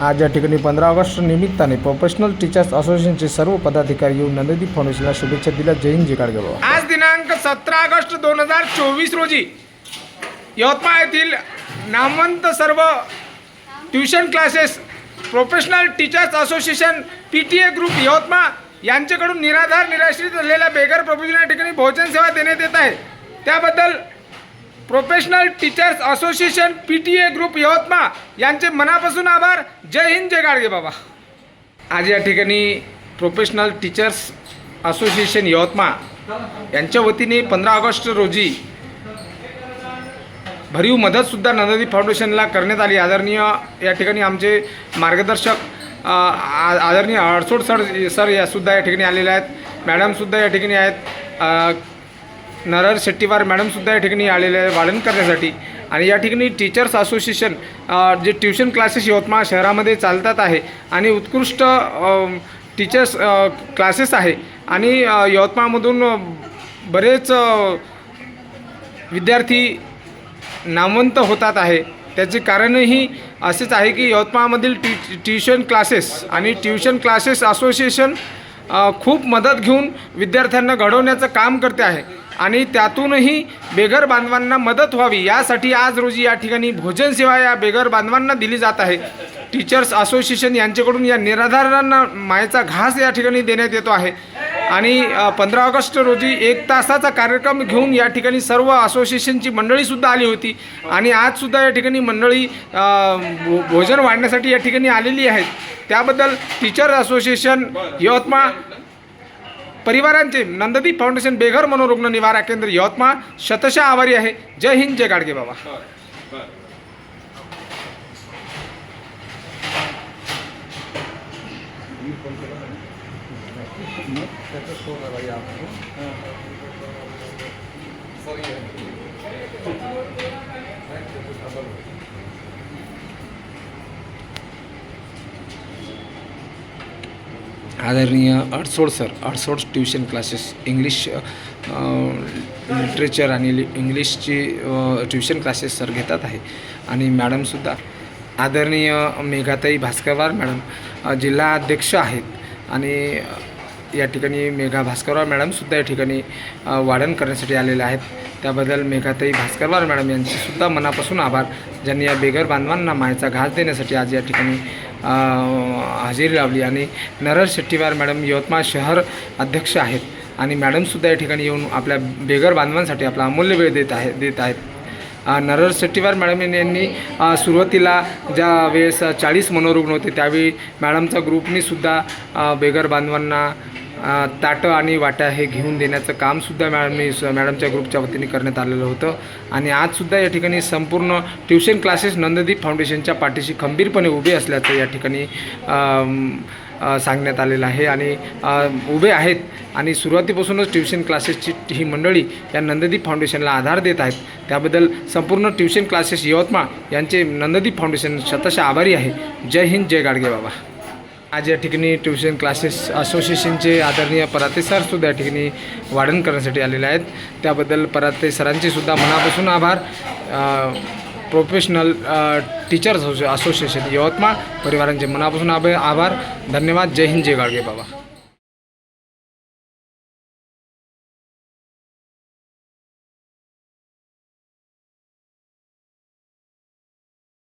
आज या ठिकाणी पंधरा ऑगस्ट निमित्ताने प्रोफेशनल टीचर्स असोसिएशनचे सर्व पदाधिकारी येऊन नंददीप फाउंडेशनला शुभेच्छा दिल्या. जय हिंद बाबा आज दिनांक सतरा ऑगस्ट दोन हजार चोवीस रोजी यवतमाळ येथील नामवंत सर्व tuition classes professional teachers association P T A group Yavatmal यांच्याकडून निराधार निराश्रित असलेल्या बेगर प्रभूजींना ठिकाणी भोजन सेवा देण्यात येत आहे. त्याबद्दल professional teachers association P T A group Yavatmal. यांचे मनापासून आभार. जय हिंद जय गाडगे बाबा. आज या ठिकाणी प्रोफेशनल टीचर्स असोसिएशन यवतमाळ यांच्या वतीने पंधरा ऑगस्ट रोजी भरीव मदतसुद्धा नंददीप फाउंडेशनला करण्यात आली. आदरणीय या ठिकाणी आमचे मार्गदर्शक आदरणीय अडसोड सर सर यासुद्धा या ठिकाणी आलेले आहेत. मॅडमसुद्धा या ठिकाणी आहेत. नरहर शेट्टीवार मॅडमसुद्धा या ठिकाणी आलेले आहे वाढण करण्यासाठी. आणि या ठिकाणी टीचर्स असोसिएशन जे ट्युशन क्लासेस यवतमाळ शहरामध्ये चालतात आहे आणि उत्कृष्ट टीचर्स क्लासेस आहे. आणि यवतमाळमधून बरेच विद्यार्थी नामवंत होतात आहे. त्याचे कारणही असेच आहे की यवतमाळमधील ट्यु ट्युशन क्लासेस आणि ट्युशन क्लासेस असोसिएशन खूप मदत घेऊन विद्यार्थ्यांना घडवण्याचं काम करते आहे. आणि त्यातूनही बेघर बांधवांना मदत व्हावी. यासाठी आज रोजी या ठिकाणी भोजन सेवा या बेघर बांधवांना दिली जात आहे. टीचर्स असोसिएशन यांच्याकडून या निराधारांना मायेचा घास या ठिकाणी देण्यात येतो आहे. आणि पंधरा ऑगस्ट रोजी एक तासाचा कार्यक्रम घेऊन या ठिकाणी सर्व असोसिएशनची मंडळीसुद्धा आली होती. आणि आजसुद्धा या ठिकाणी मंडळी भो- भोजन वाढण्यासाठी या ठिकाणी आलेली आहेत. त्याबद्दल टीचर असोसिएशन यवतमाळ परिवारांचे नंददी फाउंडेशन बेघर मनोरुग्ण निवारा केंद्र यवतमाळ. शतशः आभारी आहे. जय हिंद जय गाडगे बाबा. आदरणीय Adsod sir Adsod tuition classes English literature आणि लि- इंग्लिशची ट्युशन क्लासेस सर घेतात आहे. आणि मॅडमसुद्धा आदरणीय मेघाताई भास्करवार मॅडम जिल्हा अध्यक्ष आहेत. आणि या ठिकाणी मेघा भास्करवार मॅडमसुद्धा या ठिकाणी वाढण करण्यासाठी आलेले आहेत. त्याबद्दल मेघाताई भास्करवार मॅडम यांचेसुद्धा मनापासून आभार. ज्यांनी या बेघर बांधवांना मायेचा घास देण्यासाठी आज या ठिकाणी हजेरी लावली आणि नरर शेट्टीवार मॅडम यवतमाळ शहर अध्यक्ष आहेत. आणि मॅडमसुद्धा या ठिकाणी येऊन आपल्या बेघर बांधवांसाठी आपला अमूल्य वेळ देत आहे देत आहेत. नरहर शेट्टीवार मॅडम यांनी सुरुवातीला ज्या वेळेस चाळीस मनोरुग्ण होते त्यावेळी मॅडमचा ग्रुपनीसुद्धा बेघर बांधवांना ताटं आणि वाट्या हे घेऊन देण्याचं कामसुद्धा मॅडमनी मॅडमच्या ग्रुपच्या वतीने करण्यात आलेलं होतं. आणि आजसुद्धा या ठिकाणी संपूर्ण ट्युशन क्लासेस नंददीप फाउंडेशनच्या पाठीशी खंबीरपणे उभे असल्याचं या ठिकाणी सांगण्यात आलेलं आहे आणि उभे आहेत. आणि सुरुवातीपासूनच ट्युशन क्लासेसची ही मंडळी या नंददीप फाउंडेशनला आधार देत आहेत. त्याबद्दल संपूर्ण ट्युशन क्लासेस यवतमाळ यांचे नंददीप फाउंडेशन शतशः आभारी आहे. जय हिंद जय गाडगे बाबा. आज या ठिकाणी ट्युशन क्लासेस असोसिएशनचे आदरणीय पराते सरसुद्धा या ठिकाणी वाढण करण्यासाठी आलेले आहेत. त्याबद्दल पराते सरांचेसुद्धा मनापासून आभार. अ, प्रोफेशनल अ, टीचर्स असो- असोसिएशन यवतमाळ परिवारांचे मनापासून आभार आभार धन्यवाद जय हिंद जय गाडगे बाबा